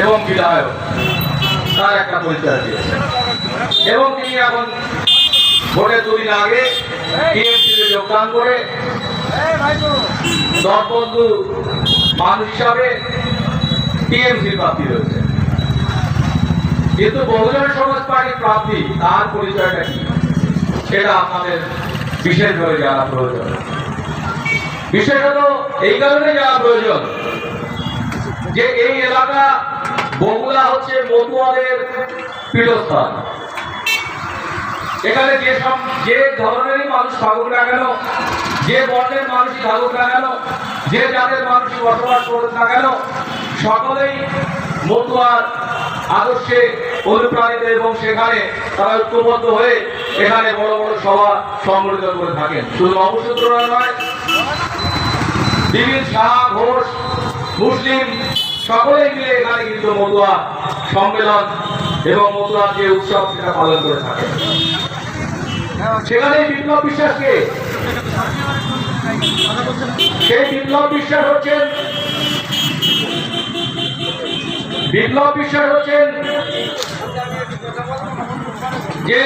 এবং বিধায়ক, তার একটা পরিচয় দিয়েছে। এবং তিনি এখন ভোটের দুদিন আগে টিএমসিতে যোগদান করে দলবন্ধু মানুষ হিসাবে টিএমসির প্রার্থী রয়েছে। কিন্তু বহুজন সমাজ পার্টির প্রার্থী, তার পরিচয়টা কি? সেটা আপনাদের বিশেষভাবে জানা প্রয়োজন। বিশেষত এই কারণে জানা প্রয়োজন যে এই এলাকা বগুড়া হচ্ছে মতুয়াদের পীঠস্থান। এখানে যে সব, যে ধরনেরই মানুষ থাকুক না কেন, যে বর্ণের মানুষই থাকুক না কেন, যে জাতের মানুষই বসবাস করুক না কেন, সকলেই মতুয়ার আদর্শে অনুপ্রাণিত এবং সেখানে তারা ঐক্যবদ্ধ হয়ে এখানে বড় বড় সভা সংগঠিত করে থাকেন। শুধু নবসূত্ররা নয় বিভিন্ন শাহ ঘোষ, মুসলিম সকলেই মিলে এখানে কিন্তু মতুয়া সম্মেলন এবং মতুয়ার যে উৎসব সেটা পালন করে থাকে। সেখানে বিপ্লব বিশ্বাসকে সেই বিপ্লব বিশ্বাস হচ্ছেন বিপ্লব বিশ্বাস হচ্ছেন যে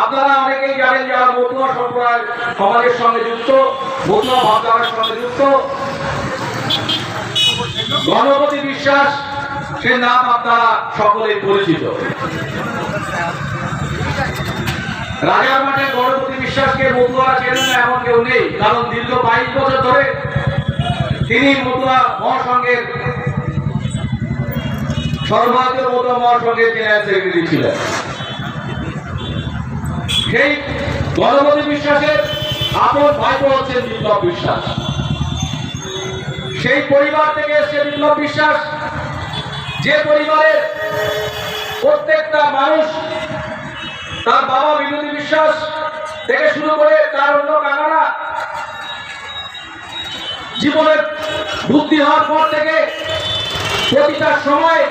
আপনারা অনেকেই জানেন যারা মতুয়া সম্প্রদায় সমাজের সঙ্গে যুক্ত, মতুয়া ভাবধারার সঙ্গে যুক্ত গণপতি বিশ্বাস, সে নাম আপনারা সকলেই পরিচিত। রাজার মাঠে গণপতি বিশ্বাসকে মতুয়ারা চেনেন এমন কেউ নেই, কারণ দীর্ঘ বাইশ বছর ধরে তিনি মতুয়া মহাসংঘের সর্বভারতীয় মতুয়া মহাসংঘের জেনারেল সেক্রেটারি ছিলেন। সেই গণপতি বিশ্বাসের আপন ভাইপো হচ্ছেন বিপ্লব বিশ্বাস। সেই পরিবার থেকে এসছে বিপ্লব বিশ্বাস। যে পরিবারের প্রত্যেকটা মানুষ তার বাবা বিভূতি বিশ্বাস থেকে শুরু করে তার অন্য কাকারা জীবনের বুদ্ধি হওয়ার পর থেকে প্রতিটা সময়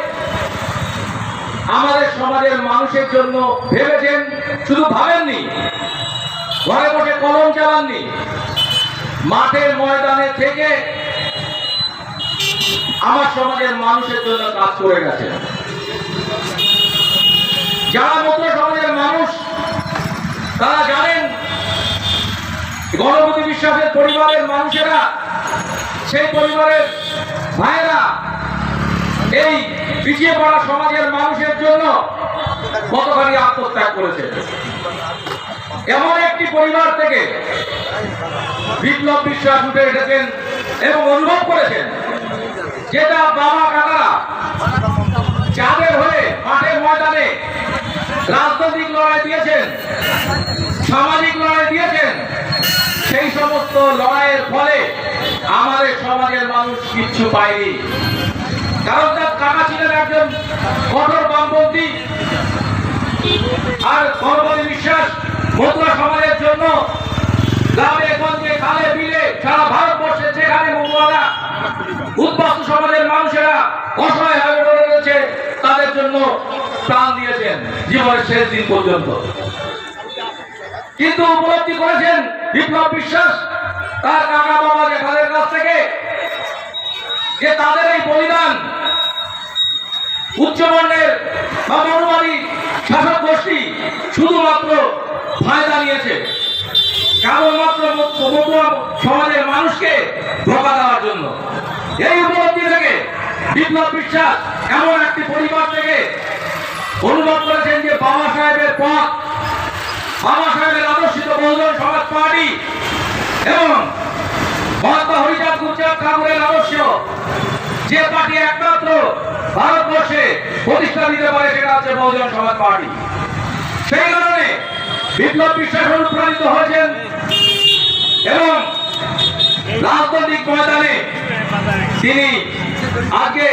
আমাদের সমাজের মানুষের জন্য ভেবেছেন, শুধু ভাবেননি, ঘরে বসে কলম চালাননি, মাঠের ময়দানে থেকে আমার সমাজের মানুষের জন্য কাজ করে গেছে। যারা মতো সমাজের মানুষ, তারা জানেন, গণপতি বিশ্বাসের পরিবারের মানুষেরা, সেই পরিবারের ভাইয়েরা এই পিছিয়ে পড়া সমাজের মানুষের জন্য কতখানি আত্মত্যাগ করেছে। এমন একটি পরিবার থেকে বিপ্লব বিশ্বাস উঠে এসেছেন এবং অনুভব করেছেন। যেটা বাবা কাকারা যাদের হয়ে মাঠের ময়দানে রাজনৈতিক লড়াই দিয়েছেন, সামাজিক লড়াই দিয়েছেন, সেই সমস্ত লড়াইয়ের ফলে আমাদের সমাজের মানুষ কিচ্ছু পায়নি। কারণ তার কাকা ছিলেন একজন কঠোর বামপন্থী। আর গণপতি বিশ্বাস মতুয়া সমাজের জন্য গ্রামে গঞ্জে খালে বিলে সারা ভারতবর্ষে যেখানে মতুয়ারা উদ্বাস্তু সমাজের মানুষেরা অসহায় হয়ে পড়ে রয়েছে তাদের জন্য প্রাণ দিয়েছেন জীবনের শেষ দিন পর্যন্ত। কিন্তু উপলব্ধি করেছেন বিপ্লব বিশ্বাস, তার কাকা বাবা জেঠাদের কাছ থেকে, যে তাদের এই বলিদান উচ্চবর্ণের বা মনোমারী শাসক গোষ্ঠী শুধুমাত্র ফায়দা নিয়েছে। কেবলমাত্র মতুয়া সমাজের মানুষকে ধোকা দেওয়ার জন্য। এই উপলব্ধি থেকে বিপ্লব বিশ্বাস এমন একটি পরিবার থেকে অনুভব করেছেন যে বাবা সাহেবের পথ, বাবা সাহেবের আদর্শিত বহুজন সমাজ পার্টি এবং মহাত্মা হরিচাঁদ গুরচাঁদ ঠাকুরের আদর্শ যে পার্টি একমাত্র ভারতবর্ষে প্রতিষ্ঠা দিতে পারে সেটা হচ্ছে বহুজন সমাজ পার্টি। সেই কারণে বিপ্লব বিশ্বাস অনুপ্রাণিত হয়েছেন এবং রাজনৈতিক ময়দানে তিনি আজকে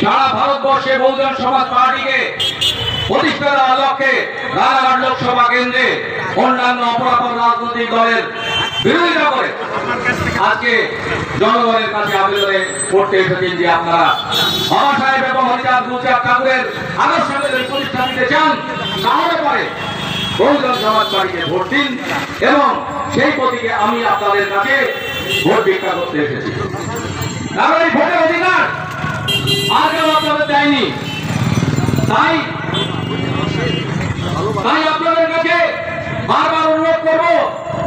সারা ভারতবর্ষে বহুজন সমাজ পার্টিকে প্রতিষ্ঠা দেওয়ার লক্ষ্যে রানাঘাট লোকসভা কেন্দ্রে অন্যান্য অপরাপর রাজনৈতিক দলের বিরোধিতা করে আজকে জনগণের কাছে আবেদনে করতে এসেছেন যে আপনারা বাবা সাহেব এবং হরিচাঁদ গুরচাঁদ ঠাকুরের আদর্শকে যদি প্রতিষ্ঠা দিতে চান, তাহলে পরে বহুজন সমাজ পার্টিকে ভোট দিন এবং সেই প্রতীকে আমি আপনাদের কাছে ভোট ভিক্ষা করতে এসেছি। কারণ এই ভোটের অধিকার আগেও আপনাদের দেয়নি। তাই তাই আপনাদের কাছে বারবার অনুরোধ করব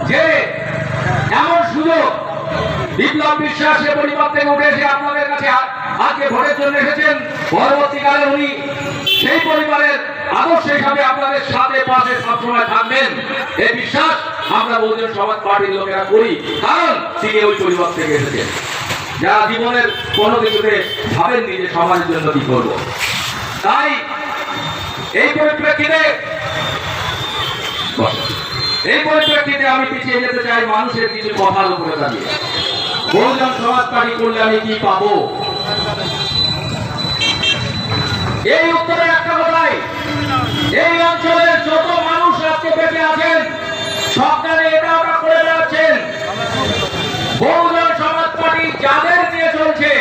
যে এমন সুযোগ বিপ্লব বিশ্বাস এ পরিবার উঠে এসে আপনাদের কাছে আজকে ভোটের জন্য এসেছেন। পরবর্তীকালে উনি সেই পরিবারের আদর্শ হিসাবে আপনাদের সাথে, পাশে সবসময় থাকবেন। এই বিশ্বাস আমরা বহুজন সমাজ পার্টির লোকেরা করি। কারণ তিনি ওই পরিবার থেকে এসেছেন। যারা জীবনের কোনো কিছুতে ভাবেননি যে সমাজের জন্য কি করব। তাই এই পরিপ্রেক্ষিতে এই পরিপ্রেক্ষিতে আমি পিছিয়ে যেতে চাই মানুষের কিছু কথার উপরে দাঁড়িয়ে। বহুজন সমাজ পার্টি করলে আমি কি পাবো? এই উত্তরে একটা কথাই। এই অঞ্চলের যত মানুষ আজকে বেঁচে আছেন, সরকারে এটা ওটা করে বেড়াচ্ছেন। বহুজন সমাজ পার্টি যাদের নিয়ে চলছে,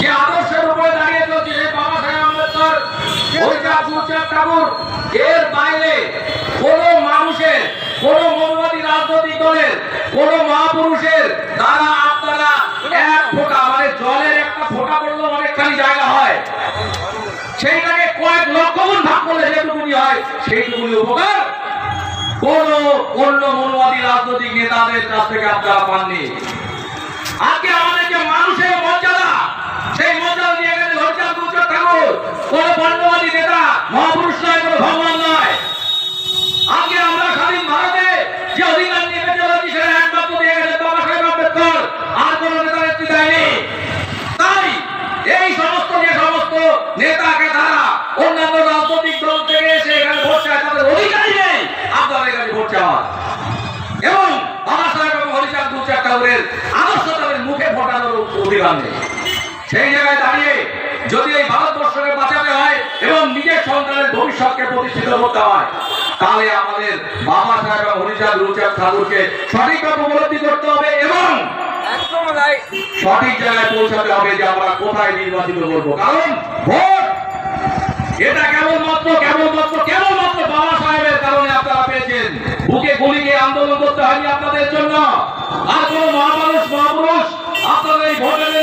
যে আদর্শের উপরে দাঁড়িয়ে চলছে সেই বাবা সাহেব আম্বেদকর ওই যে ঠাকুর, এর বাইরে কোন মানুষের, কোন মৌলবাদী রাজনৈতিক দলের, কোন মহাপুরুষের দ্বারা সেইটাকে কয়েক লক্ষ গুণ ভাগ করলে যেটুকুনি হয়, সেইটুকুনি উপকার। কোন অন্য মনোবাদী রাজনৈতিক নেতাদের কাছ থেকে আপনারা পাননি। আজকে আমাদের যে মানুষের মর্যাদা, সেই মর্যাদা নিয়ে গেছে হরিচাঁদ ঠাকুর। কোন বর্ণবাদী নেতা মহাপুরুষ নয় কোন ভগবান নয় আজকে আমরা স্বাধীন ভারতে যে অধিকার নিয়ে বেঁচে রয়েছি সেটা একমাত্র দিয়ে গেছে বাবা সাহেব আম্বেদকর আর কোন নেতা নেত্রী দেয়নি তাই এই সমস্ত যে সমস্ত নেতাকে তারা অন্যান্য রাজনৈতিক দল থেকে এসে এখানে ভোট চায় তাদের অধিকারই নেই আপনাদের কাছে ভোট চাওয়ার এবং বাবা সাহেব এবং হরিচাঁদ গুরুচাঁদ ঠাকুরের আদর্শ তাদের মুখে অধিকার নেই সেই জায়গায় দাঁড়িয়ে যদি এই ভারতবর্ষকে বাঁচাতে হয় এবং নিজের সন্তানের ভবিষ্যৎকে প্রতিষ্ঠিত করতে হয় তাহলে আমাদের বাবা সাহেব এবং হরিচাঁদ গুরুচাঁদ ঠাকুরকে সঠিকভাবে উপলব্ধি করতে হবে এবং সঠিক জায়গায় পৌঁছাতে হবে যে আমরা কোথায় নির্বাচিত করব। কারণ ভোট এটা কেবলমাত্র কেবলমাত্র কেবলমাত্র বাবা সাহেবের কারণে আপনারা পেয়েছেন। বুকে গুলিকে আন্দোলন করতে হয়নি আপনাদের জন্য। আর কোন মহাপুরুষ মহাপুরুষ আপনাদের এই ভোট এনে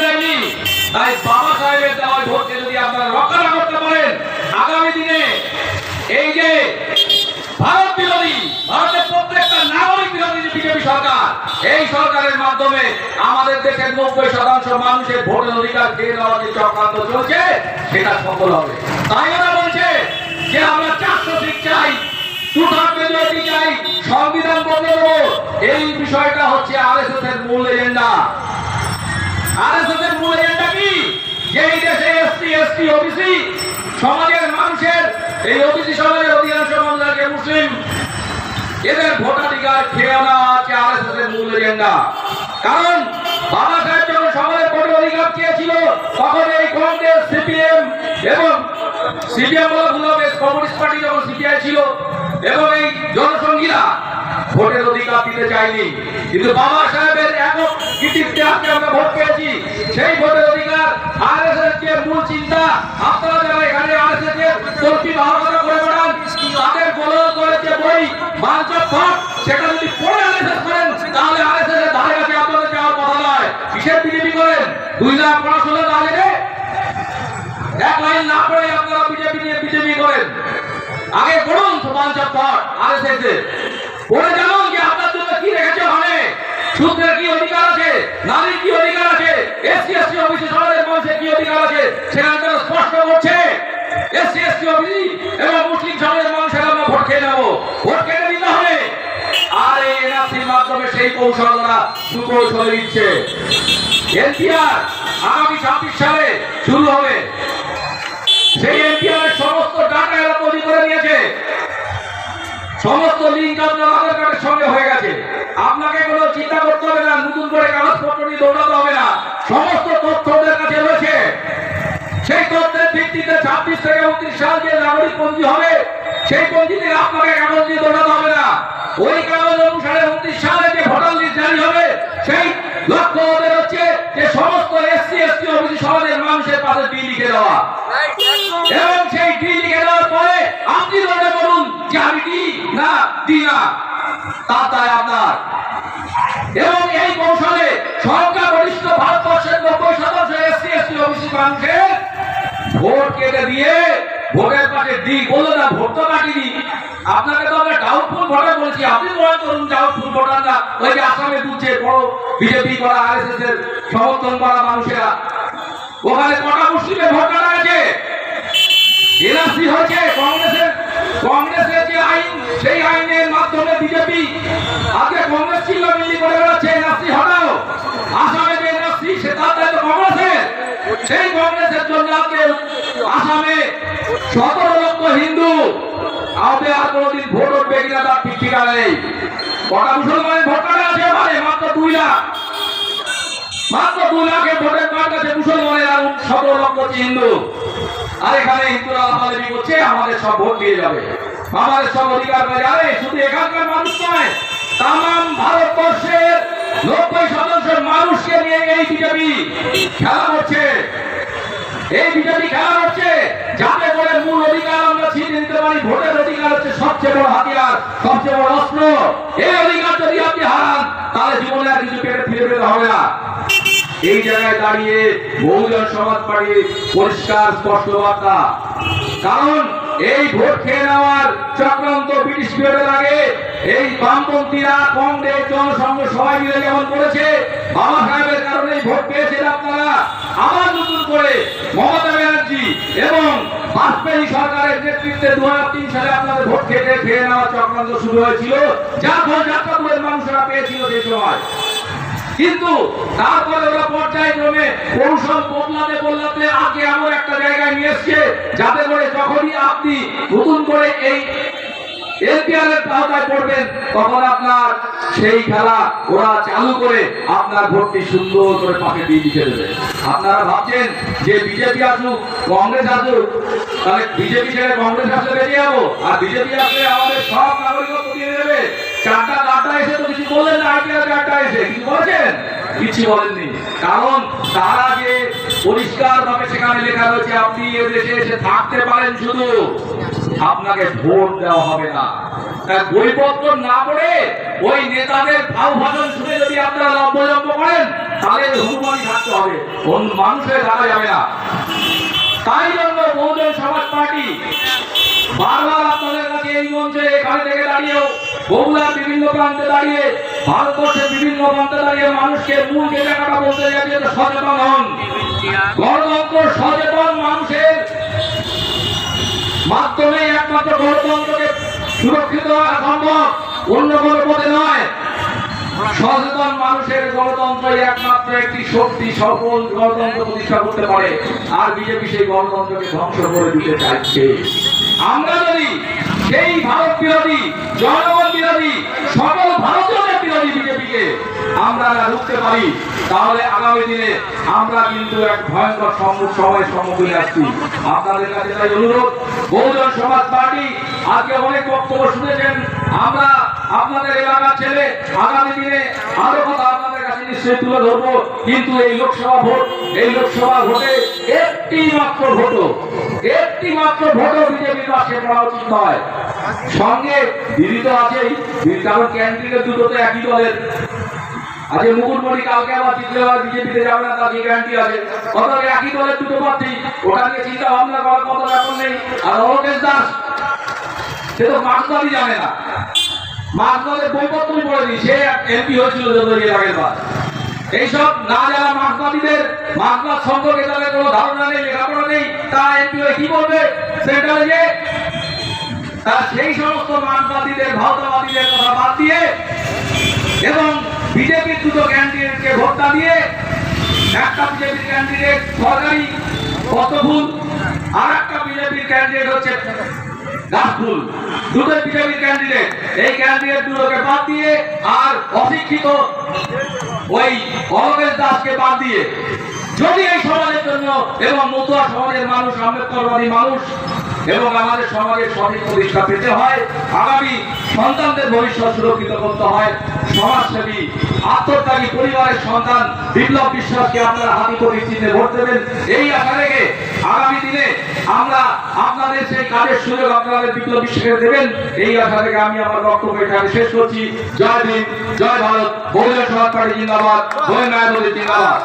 তাই বাবা সাহেবের দেওয়া ভোটকে যদি আপনারা রক্ষা করতে পারেন, আগামী দিনে এই যে ভারত বিরোধী, ভারতের প্রত্যেকটা নাগরিক বিরোধী যে বিজেপি সরকার, এই সরকারের মাধ্যমে আমাদের দেশের নব্বই শতাংশ মানুষের ভোটের অধিকার খেয়ে নেওয়ার যে চক্রান্ত চলছে, সেটা সফল হবে। তাই ওরা বলছে যে আমরা চারশো সিট চাই সংবিধান বদলে এই বিষয়টা হচ্ছে আরএসএস এর মূল এজেন্ডা। আরএসএস মূল এজেন্ডা কি? যে এই দেশে এসসি এসটি, ওবিসি, সমাজের মানুষের, এই ওবিসি সমাজের অধিকাংশ মানুষকে মুসলিম। এদের ভোটাধিকার খেয়ে হচ্ছে আরএসএস মূল এজেন্ডা কারণ বাবা সাহেব যখন সমাজের ভোটের অধিকার চেয়েছিল, তখন এই কংগ্রেস, সিপিএম এবং সিপিএম বলা ভুল কমিউনিস্ট পার্টি যখন সিপিআই ছিল, এবং এই জনসংঘীরা ভোটের অধিকার দিতে চায়নি। কিন্তু বাবা সাহেবের একক কৃতিত্বে আজকে আমরা ভোট পেয়েছি। সেই ভোটের অধিকার আরএসএস যে মূল চিন্তা। আপনারা যারা এখানে আরএসএস এর চলতি বাহাদুরা করে বেড়ান, তাদের গোল করেছে বই বাঞ্চব ভাট সেটা যদি পড়ে আরএসএস করেন, তাহলে আরএসএস এর ধারে কাছে আপনাদের যাওয়ার কথা নয়। কিসের বিজেপি করেন, দুই লাখ পড়াশোনা না জেনে এক লাইন না পড়ে আপনারা বিজেপি নিয়ে বিজেপি করেন। আগে পড়ুন বাঞ্চব ভাট আরএসএস এর। পড়ে জানুন যে আপনার জন্য কি রেখেছে ওখানে। শূদ্রের কি অধিকার আছে? নারীর কি অধিকার এসসি, এসটি অফিসে মানুষের কি অধিকার আছে? স্পষ্ট করছে। এসসি, এসটি এবং মুসলিম সমাজের মানুষের আমরা ভোট খেয়ে ভোট দিতে হবে? আর এই এনআরসির মাধ্যমে সেই দিচ্ছে। এনপিআর আগামী ছাব্বিশ সালে শুরু হবে। সেই এনপিআর সমস্ত ডাটা এরা তৈরি করে নিয়েছে সমস্ত লিঙ্ক আপনার আধার কার্ডের সঙ্গে হয়ে গেছে। আপনাকে কোনো চিন্তা করতে হবে না, নতুন করে কাগজপত্র নিয়ে দৌড়াতে সমস্ত তথ্য ওদের কাছে রয়েছে। সেই তথ্যের ভিত্তিতে ছাব্বিশ থেকে উনত্রিশ সাল যে নাগরিক পঞ্জি হবে, সেই পঞ্জি থেকে আপনাকে কাগজ নিয়ে দৌড়াতে হবে না। ওই কাগজ অনুসারে উনত্রিশ সালে যে ভোটার লিস্ট জারি হবে, সেই লক্ষ্য ওদের হচ্ছে যে সমস্ত এসসি এসটি অফিসি সমাজের মানুষের পাশে বি লিখে দেওয়া। এবং সেই ডি লিখে দেওয়ার পরে আপনি মনে করুন যে আমি ডি না ডি না। তা তাই আপনার। এবং এই কৌশলে সংখ্যাগরিষ্ঠ ভারতবর্ষের নব্বই শতাংশ এসসি, এসটি অফিসি মানুষের ভোট কেটে দিয়ে ভোটের পাশে দিই। বলল, না, ভোট তো কাটিনি। আপনাকে তো আমরা ডাউটফুল ভোটার বলছি। আপনি মনে করুন ডাউটফুল ভোটার না। ওই যে আসামে দুলছে বড় বিজেপি করা আরএসএস এর সমর্থন করা মানুষেরা। ওখানে কটা মুসলিমের ভোট কাটা গেছে এনআরসি হয়েছে, কংগ্রেসের কংগ্রেসের যে আইন, সেই আইনের মাধ্যমে বিজেপি আজকে কংগ্রেস ছিল মিলি করে বেড়াচ্ছে আবে আর কোনোদিন ভোট উঠবে কিনা তার ঠিক ঠিকানা আমাদের সব ভোট দিয়ে যাবে। আমাদের সব অধিকার পেয়ে যাবে শুধু এখানকার মানুষ নয় তাম ভারতবর্ষের নব্বই শতাংশ মানুষকে নিয়ে এই বিজেপি খেলা করছে। এই বিজেপি খেলা করছে। যাতে করে মূল অধিকার আমরা ছিনিয়ে নিতে পারি, ভোটের অধিকার হচ্ছে সবচেয়ে বড় হাতিয়ার, সবচেয়ে বড় অস্ত্র। এই অধিকার যদি আপনি হারান, তাহলে জীবনে আর কিছু পেটে ফিরে পেতে হবে না। এই জায়গায় দাঁড়িয়ে বহুজন সমাজ পার্টি পরিষ্কার স্পষ্ট বার্তা। কারণ এই ভোট খেয়ে নেওয়ার চক্রান্ত ব্রিটিশ পিরিয়ডের আগে এই বামপন্থীরা কংগ্রেস, জনসংঘ সবাই মিলে যেমন করেছে, বাবা সাহেবের কারণে ভোট পেয়েছেন আপনারা। আবার নতুন করে মমতা ব্যানার্জি এবং বাজপেয়ী সরকারের নেতৃত্বে দু তিন সালে আপনাদের ভোট খেতে খেয়ে নেওয়ার চক্রান্ত শুরু হয়েছিল। যা ফল যাত্রাপুরের মানুষরা পেয়েছিল সেই সময়। কিন্তু তারপরে ওরা পর্যায়ক্রমে কৌশল বদলাতে বদলাতে আগে এমন একটা জায়গায় নিয়ে এসছে, যাতে করে যখনই আপনি নতুন করে এই আপনার ভাবছেন যে বিজেপি কংগ্রেস তাহলে বিজেপি ছেড়ে কংগ্রেস যাব? আর বিজেপি আসলে আমাদের সব নাগরিকত্ব দিয়ে দেবে? চারটা চারটা এসে তো কিছু বললেন না, আইপিএল চারটা এসে। কিছু বলেছেন? কিছু বলেননি। কারণ তারা যে পরিষ্কার ভাবে সেখানে লেখা রয়েছে, আপনি এদেশে এসে থাকতে পারেন শুধু। আপনাকে ভোট দেওয়া হবে না। বইপত্র না পড়ে ওই নেতাদের ভাব ভাষণ শুনে যদি আপনারা লম্বজম্ব করেন, তাহলে হনুমানই থাকতে হবে। মানুষের থাকা যাবে না। তাই জন্য বহুজন সমাজ পার্টি সুরক্ষিত সম্ভব, অন্য কোনো পথে নয়। সচেতন মানুষের গণতন্ত্রই একমাত্র একটি শক্তি সফল গণতন্ত্র প্রতিষ্ঠা করতে পারে। আর বিজেপি সেই গণতন্ত্রকে ধ্বংস করে দিতে চাইছে। আমরা যদি সেই ভারত বিরোধী, জনগণ বিরোধী, সকল ভারতীয়দের বিরোধী বিজেপিকে আমরা রুখতে পারি, তাহলে আগামী দিনে আমরা কিন্তু এক ভয়ঙ্কর সময়ের সম্মুখীন আসছি। আপনাদের কাছে তাই অনুরোধ, বহুজন সমাজ পার্টি আজকে অনেক বক্তব্য শুনেছেন। আমরা আপনাদের এলাকার ছেলে, আগামী দিনে আরও কথা নিশ্চয়ই তুলে ধরবো, কিন্তু এই লোকসভা ভোট, এই লোকসভা ভোটে একটি মাত্র ভোটও একটি মাত্র ভোটও বিজেপির পাশে পড়া উচিত নয়। সঙ্গে দিদি তো আছেই কারণ ক্যান্ডিডেট দুটো তো একই দলের। আজকে মুকুটমণি কালকে আবার জিতলে আবার বিজেপিতে যাবে না, তার গ্যারান্টি আছে? অথবা একই দলের দুটো প্রার্থী, ওটা নিয়ে চিন্তা ভাবনা করার কত ব্যাপার নেই। আর অলোকেশ দাস, সে তো মার্কসবাদই জানে না। মার্কসবাদের বইপত্রই পড়েনি সে এমপি হয়েছিল যত এর আগের বার এইসব না যারা কথা বাদ দিয়ে এবং বিজেপির দুটো ক্যান্ডিডেটকে ভোটটা দিয়ে একটা বিজেপির ক্যান্ডিডেট সরকারি পদ্মফুল আর একটা বিজেপির ক্যান্ডিডেট হচ্ছে গাছফুল দুটো বিজেপি ক্যান্ডিডেট এই ক্যান্ডিডেট দুটোকে বাদ দিয়ে আর অশিক্ষিত ওই অলোকেশ দাসকে বাদ দিয়ে যদি এই সমাজের জন্য এবং মতুয়া সমাজের মানুষ, আম্বেদকরবাদী মানুষ এবং আমাদের সমাজের সঠিক প্রতিষ্ঠা পেতে হয়, আগামী সন্তানদের ভবিষ্যৎ সুরক্ষিত করতে হয়, সমাজসেবী, আত্মত্যাগী পরিবারের সন্তান বিপ্লব বিশ্বাসকে আপনারা হাতি করে চিহ্নে ভোট দেবেন। এই আশা রেখে আগামী দিনে আমরা আপনাদের সেই কাজের সুযোগ আপনাদের বিপ্লব বিশ্বাসকে দেবেন। এই আশা থেকে আমি আমার বক্তব্য এখানে শেষ করছি। জয় ভীম, জয় ভারত বহুজন সমাজ পার্টি জিন্দাবাদ জয় গোয়েন্দায় জিন্দাবাদ।